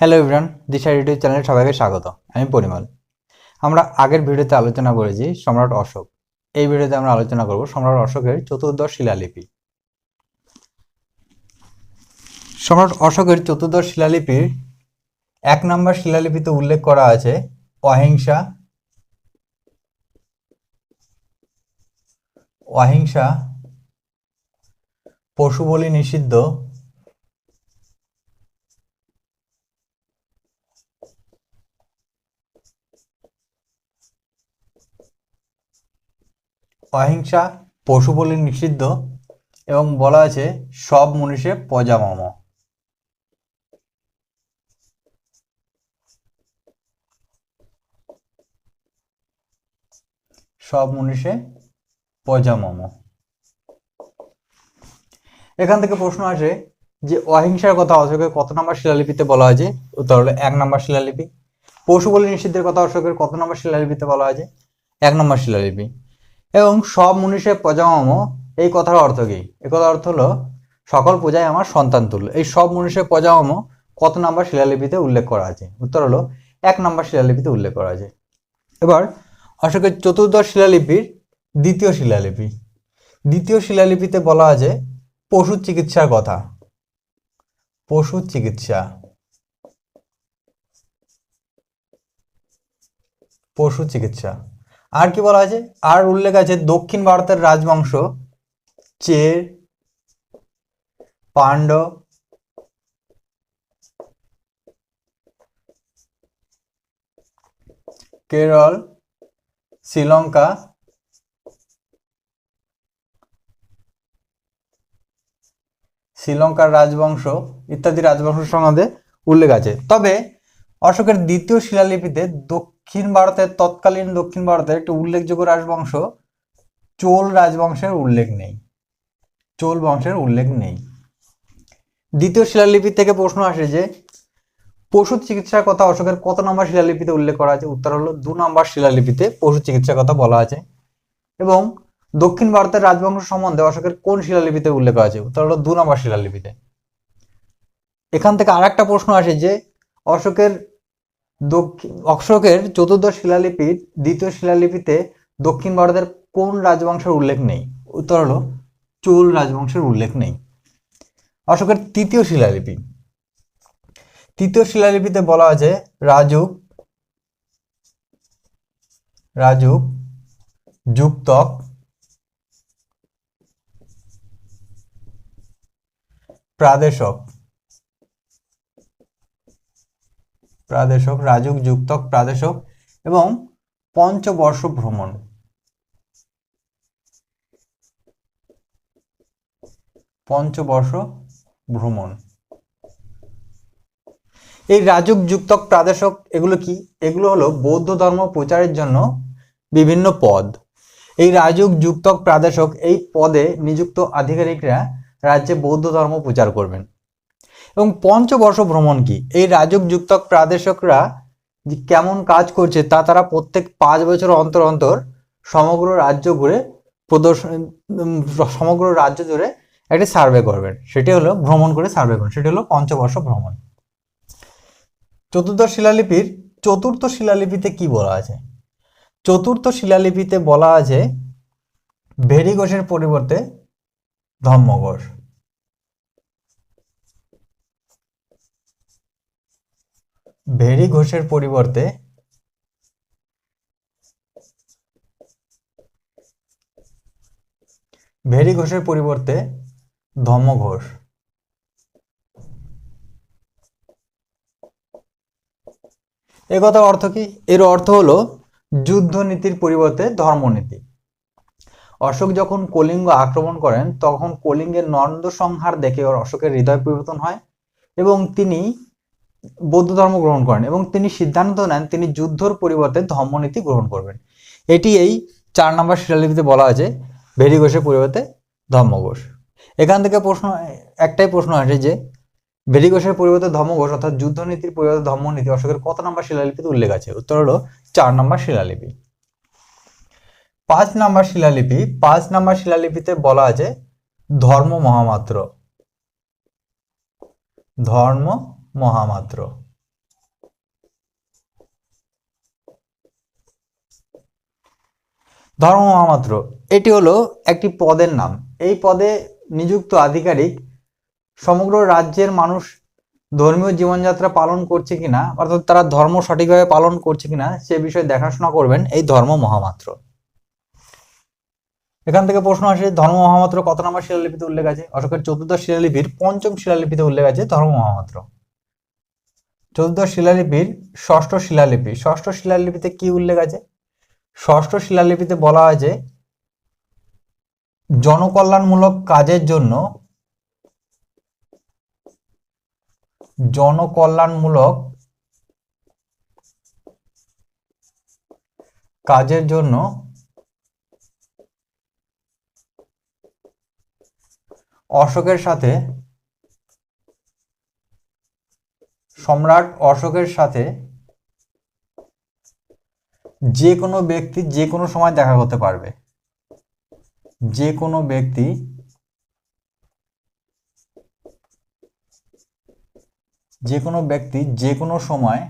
Hello everyone দিশা YouTube চ্যানেলে সবাইকে স্বাগত। আমি পরিমল। আমরা আগের ভিডিওতে আলোচনা করেছি সম্রাট অশোক। এই ভিডিওতে আমরা আলোচনা করব সম্রাট অশোকের চতুর্দশ শিলালিপি। সম্রাট অশোকের চতুর্দশ শিলালিপির এক নম্বর শিলালিপিতে উল্লেখ করা আছে অহিংসা অহিংসা, পশু বলি নিষিদ্ধ অহিংসা, পশু বলি নিষিদ্ধ এবং বলা আছে, সব মনীষে পজামম সব মনীষে পজামম এখান থেকে প্রশ্ন আসে যে, অহিংসার কথা অশোকের কত নম্বর শিলালিপিতে বলা আছে? উত্তর হলো এক নম্বর শিলালিপি। পশু বলি নিষিদ্ধের কথা অশোকের কত নম্বর শিলালিপিতে বলা আছে? এক নম্বর শিলালিপি। এবং সব মনীষের পজামম এই কথার অর্থ কি? এ কথার অর্থ হলো, সকল পূজায় আমার সন্তান তুল্য। এই সব মনীষের পজামম কত নাম্বার শিলালিপিতে উল্লেখ করা আছে? উত্তর হলো, এক নম্বর শিলালিপিতে উল্লেখ করা আছে। এবার, অশোকের চতুর্দশ শিলালিপির দ্বিতীয় শিলালিপি। দ্বিতীয় শিলালিপিতে বলা আছে, পশু চিকিৎসার কথা। পশু চিকিৎসা। পশু চিকিৎসা। আর কি বলা হয়েছে? আর উল্লেখ আছে, দক্ষিণ ভারতের রাজবংশ চের পাণ্ড কেরল, শ্রীলঙ্কা, শ্রীলঙ্কার রাজবংশ ইত্যাদি রাজবংশ সম্বন্ধে উল্লেখ আছে। তবে অশোকের দ্বিতীয় শিলালিপিতে দক্ষিণ ভারতের তৎকালীন দক্ষিণ ভারতের একটি উল্লেখযোগ্য রাজবংশ, চোল রাজবংশের উল্লেখ নেই। চোল বংশের উল্লেখ নেই। দ্বিতীয় শিলালিপি থেকে প্রশ্ন আসে যে, পশু চিকিৎসার কথা অশোকের কত নম্বর শিলালিপিতে উল্লেখ করা আছে? উত্তর হলো, দু নম্বর শিলালিপিতে পশু চিকিৎসার কথা বলা আছে। এবং দক্ষিণ ভারতের রাজবংশ সম্বন্ধে অশোকের কোন শিলালিপিতে উল্লেখ করা আছে? উত্তর হলো, দু নম্বর শিলালিপিতে। এখান থেকে আর একটা প্রশ্ন আসে যে অশোকের দক্ষিণ, অশোকের চতুর্দশ শিলালিপির দ্বিতীয় শিলালিপিতে দক্ষিণ ভারতের কোন রাজবংশের উল্লেখ নেই? উত্তর হলো চোল রাজবংশের উল্লেখ নেই। অশোকের তৃতীয় শিলালিপি। তৃতীয় শিলালিপিতে বলা আছে রাজুক রাজুক, যুক্তক, প্রাদেশক। প্রাদেশক, রাজুক, যুক্তক, প্রাদেশক এবং পঞ্চবর্ষ ভ্রমণ। পঞ্চবর্ষ ভ্রমণ। এই রাজুক, যুক্তক, প্রাদেশক এগুলো কি? এগুলো হলো বৌদ্ধ ধর্ম প্রচারের জন্য বিভিন্ন পদ। এই রাজুক, যুক্তক, প্রাদেশক এই পদে নিযুক্ত আধিকারিকরা রাজ্যে বৌদ্ধ ধর্ম প্রচার করবেন। এবং পঞ্চবর্ষ ভ্রমণ কি? এই রাজুক যুক্তক প্রাদেশকরা কেমন কাজ করছে তা তারা প্রত্যেক পাঁচ বছর অন্তর অন্তর সমগ্র রাজ্য ঘুরে প্রদর্শন সমগ্র রাজ্য জুড়ে একটি সার্ভে করবেন। সেটি হলো ভ্রমণ করে সার্ভে করবেন। সেটি হলো পঞ্চবর্ষ ভ্রমণ চতুর্দশ শিলালিপির, চতুর্থ শিলালিপিতে কি বলা আছে? চতুর্থ শিলালিপিতে বলা আছে ভেরি ঘোষের পরিবর্তে ধম্মঘোষ ভেরি ঘোষের পরিবর্তে ভেরি ঘোষের পরিবর্তে ধম্মঘোষ এ কথা অর্থ কি? এর অর্থ হলো যুদ্ধনীতির পরিবর্তে ধর্মনীতি। অশোক যখন কলিঙ্গ আক্রমণ করেন, তখন কলিঙ্গের নন্দ সংহার দেখে ওর অশোকের হৃদয় পরিবর্তন হয় এবং তিনি বৌদ্ধ ধর্ম গ্রহণ করেন এবং তিনি সিদ্ধান্ত নেন তিনি যুদ্ধর পরিবর্তে ধর্মনীতি গ্রহণ করবেন। এটি এই চার নম্বর শিলালিপিতে বলা আছে, ভেরি ঘোষের পরিবর্তে ধর্মঘোষ। এখান থেকে প্রশ্ন, একটাই প্রশ্ন আসে যে, ভেরি ঘোষের পরিবর্তে ধর্মঘোষ অর্থাৎ যুদ্ধনীতির পরিবর্তে ধর্মনীতি অশোকের কত নম্বর শিলালিপিতে উল্লেখ আছে? উত্তর হলো চার নম্বর শিলালিপি। পাঁচ নাম্বার শিলালিপি, পাঁচ নাম্বার শিলালিপিতে বলা আছে ধর্ম মহামাত্র। ধর্ম মহামাত্র। ধর্ম মহামাত্র, এটি হলো একটি পদের নাম। এই পদে নিযুক্ত আধিকারিক সমগ্র রাজ্যের মানুষ ধর্মীয় জীবনযাত্রা পালন করছে কিনা, অর্থাৎ তারা ধর্ম সঠিকভাবে পালন করছে কিনা, সে বিষয়ে দেখাশোনা করবেন এই ধর্ম মহামাত্র। এখান থেকে প্রশ্ন আসে, ধর্ম মহামাত্র কত নম্বর শিলালিপিতে উল্লেখ আছে? অশোকের চতুর্দশ শিলালিপির পঞ্চম শিলালিপিতে উল্লেখ আছে ধর্ম মহামাত্র। চতুর্দশ শিলালিপির ষষ্ঠ শিলালিপি। ষষ্ঠ শিলালিপিতে কি উল্লেখ আছে? ষষ্ঠ শিলালিপিতে বলা হয়েছে, জনকল্যাণমূলক কাজের জন্য জনকল্যাণমূলক কাজের জন্য অশোকের সাথে সম্রাট অশোকের সাথে যে কোনো ব্যক্তি যে কোনো সময় দেখা করতে পারবে। যে কোনো ব্যক্তি যে কোনো ব্যক্তি যে কোনো সময়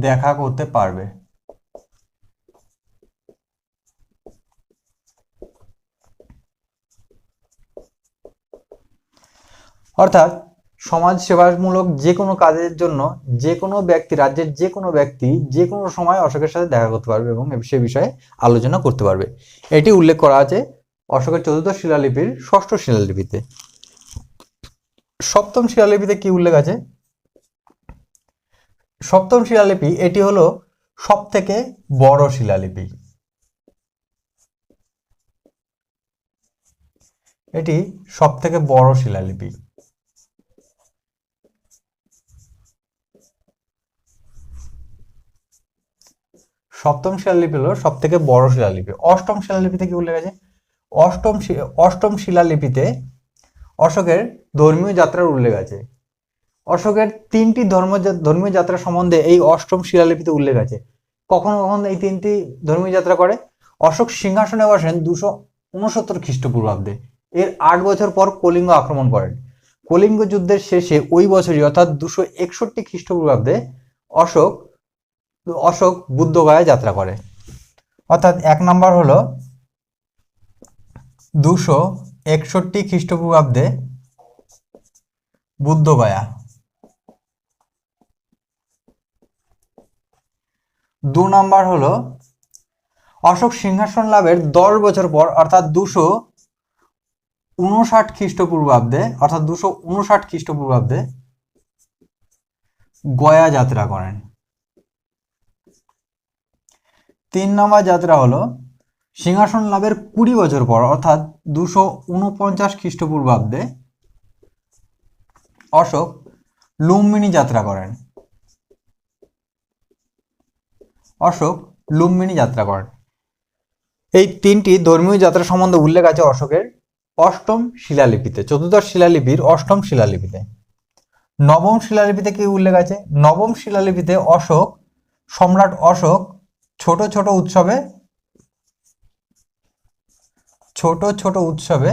দেখা করতে পারবে। অর্থাৎ সমাজ সেবামূলক যে কোনো কাজের জন্য যে কোনো ব্যক্তি, রাজ্যের যে কোনো ব্যক্তি যে কোনো সময় অশোকের সাথে দেখা করতে পারবে এবং সে বিষয়ে আলোচনা করতে পারবে। এটি উল্লেখ করা আছে অশোকের চতুর্থ শিলালিপির ষষ্ঠ শিলালিপিতে। সপ্তম শিলালিপিতে কি উল্লেখ আছে? সপ্তম শিলালিপি, এটি হলো সব থেকে বড় শিলালিপি। এটি সব থেকে বড় শিলালিপি। সপ্তম শিলালিপি হলো সব থেকে বড় শিলালিপি। অষ্টম শিলালিপিতে কি উল্লেখ আছে অষ্টম অষ্টম শিলালিপিতে অশোকের ধর্মীয় যাত্রার উল্লেখ আছে। অশোকের তিনটি ধর্ম ধর্মীয় যাত্রা সম্বন্ধে এই অষ্টম শিলালিপিতে উল্লেখ আছে। কখন কখন এই তিনটি ধর্মীয় যাত্রা করে। অশোক সিংহাসনে বসেন দুশো উনসত্তর খ্রিস্টপূর্বাব্দে। এর আট বছর পর কলিঙ্গ আক্রমণ করেন। কলিঙ্গ যুদ্ধের শেষে ওই বছরই অর্থাৎ দুশো একষট্টি খ্রিস্টপূর্বাব্দে অশোক অশোক বুদ্ধগয়া যাত্রা করে। অর্থাৎ এক নম্বর হলো দুশো একষট্টি খ্রিস্টপূর্বাব্দে বুদ্ধগয়া। দু নম্বর হলো অশোক সিংহাসন লাভের দশ বছর পর, অর্থাৎ দুশো উনষাট খ্রিস্টপূর্বাব্দে, অর্থাৎ দুশো উনষাট খ্রিস্টপূর্বাব্দে গয়া যাত্রা করেন। তিন নম্বর যাত্রা হলো সিংহাসন লাভের কুড়ি বছর পর, অর্থাৎ দুশো উনপঞ্চাশ খ্রিস্টপূর্বাব্দে অশোক লুম্বিনী যাত্রা করেন। অশোক লুম্বিনী যাত্রা করেন। এই তিনটি ধর্মীয় যাত্রা সম্বন্ধে উল্লেখ আছে অশোকের অষ্টম শিলালিপিতে, চতুর্দশ শিলালিপির অষ্টম শিলালিপিতে। নবম শিলালিপিতে কি উল্লেখ আছে? নবম শিলালিপিতে অশোক, সম্রাট অশোক ছোট ছোট উৎসবে, ছোট ছোট উৎসবে,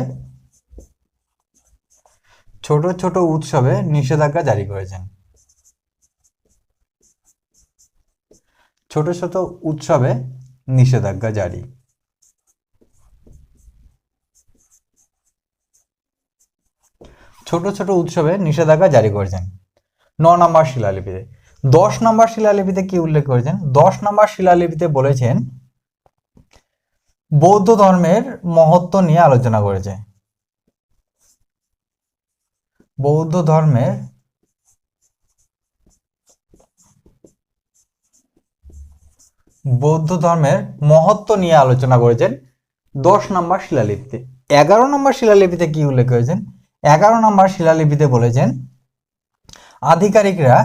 ছোট ছোট উৎসবে নিষেধাজ্ঞা জারি করেছেন। ছোট ছোট উৎসবে নিষেধাজ্ঞা জারি। ছোট ছোট উৎসবে নিষেধাজ্ঞা জারি করেছেন। ন নম্বর শিলালিপিতে। দশ নম্বর শিলালিপিতে কি উল্লেখ করেছেন? দশ নম্বর শিলালিপিতে বলেছেন, বৌদ্ধ ধর্মের মহত্ব নিয়ে আলোচনা করেছে। বৌদ্ধ ধর্মের বৌদ্ধ ধর্মের মহত্ব নিয়ে আলোচনা করেছেন দশ নম্বর শিলালিপিতে। এগারো নম্বর শিলালিপিতে কি উল্লেখ করেছেন? এগারো নম্বর শিলালিপিতে বলেছেন, আধিকারিকরা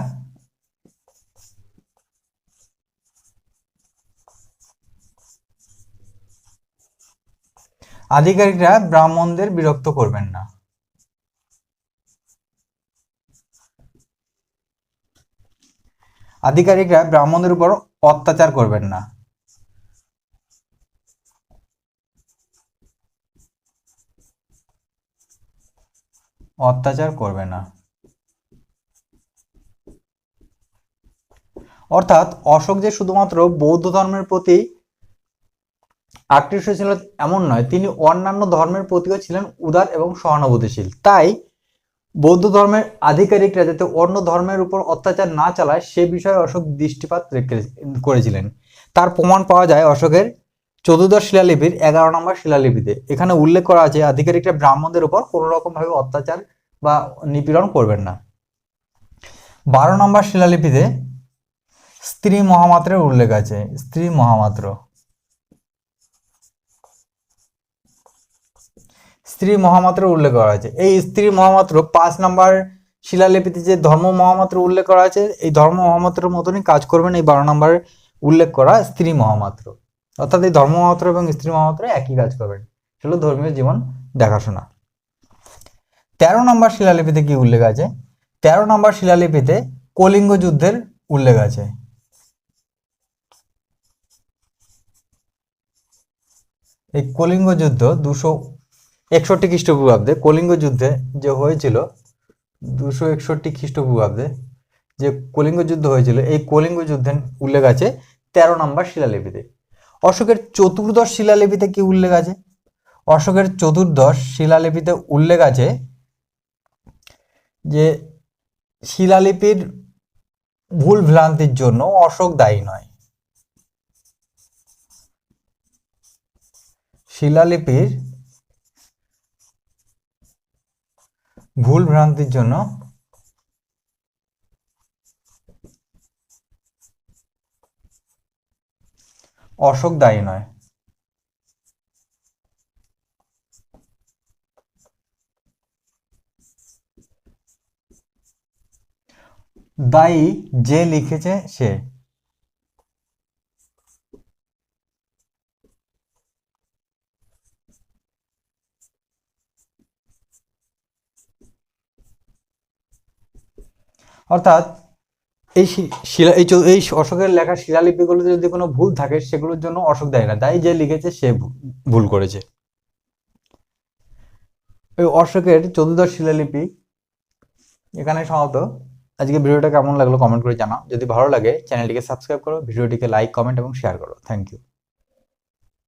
আধিকারিকরা ব্রাহ্মণদের বিরক্ত করবেন না। আধিকারিকরা ব্রাহ্মণদের উপর অত্যাচার করবেন না। অত্যাচার করবে না। অর্থাৎ অশোক যে শুধুমাত্র বৌদ্ধ ধর্মের প্রতি আকৃষ্ট ছিল এমন নয়, তিনি অন্যান্য ধর্মের প্রতিও ছিলেন উদার এবং সহানুভূতিশীল। তাই বৌদ্ধ ধর্মের আধিকারিকরা যাতে অন্য ধর্মের উপর অত্যাচার না চালায়, সে বিষয়ে অশোক দৃষ্টিপাত করেছিলেন। তার প্রমাণ পাওয়া যায় অশোকের চতুর্দশ শিলালিপির এগারো নম্বর শিলালিপিতে। এখানে উল্লেখ করা আছে, আধিকারিকরা ব্রাহ্মণদের উপর কোনো রকম ভাবে অত্যাচার বা নিপীড়ন করবেন না। বারো নম্বর শিলালিপিতে স্ত্রী মহামাত্রের উল্লেখ আছে, স্ত্রী মহামাত্র। স্ত্রী মহামাত্র উল্লেখ করা আছে এই স্ত্রী মহামাত্র পাঁচ নম্বর শিলালিপিতে যে ধর্ম মহামাত্র উল্লেখ করা আছে এই ধর্ম মহামাত্রের মতনই কাজ করবেন এই বারো নম্বর উল্লেখ করা স্ত্রী মহামাত্র। অর্থাৎ এই ধর্ম মহামাত্র এবং স্ত্রী মহামাত্র একই কাজ করবেন সেগুলো ধর্মীয় জীবন দেখাশোনা। তেরো নম্বর শিলালিপিতে কি উল্লেখ আছে? তেরো নম্বর শিলালিপিতে কলিঙ্গ যুদ্ধের উল্লেখ আছে। এই কলিঙ্গ যুদ্ধ দুশো একষট্টি খ্রিস্টপূর্বাব্দে কলিঙ্গ যুদ্ধে যে হয়েছিল, দুশো একষট্টি খ্রিস্টপূর্বাব্দে যে কলিঙ্গ যুদ্ধ হয়েছিল, এই কলিঙ্গ যুদ্ধের উল্লেখ আছে তেরো নম্বর শিলালিপিতে। অশোকের চতুর্দশ শিলালিপিতে কি উল্লেখ আছে? অশোকের চতুর্দশ শিলালিপিতে উল্লেখ আছে যে শিলালিপির ভুল ভ্রান্তির জন্য অশোক দায়ী নয়। শিলালিপির ভুল ভ্রান্তির জন্য অশোক দায়ী নয়। দায়ী যে লিখেছে সে। অর্থাৎ এই শিলা, এই এই অশোকের লেখা শিলালিপিগুলোতে যদি কোনো ভুল থাকে, সেগুলোর জন্য অশোক দায়ী না। দায়ী যে লিখেছে, সে ভুল করেছে। ওই অশোকের চতুর্দশ শিলালিপি এখানে সমাপ্ত। আজকে ভিডিওটা কেমন লাগল কমেন্ট করে জানাও। যদি ভালো লাগে চ্যানেলটিকে সাবস্ক্রাইব করো, ভিডিওটিকে লাইক কমেন্ট এবং শেয়ার করো। Thank you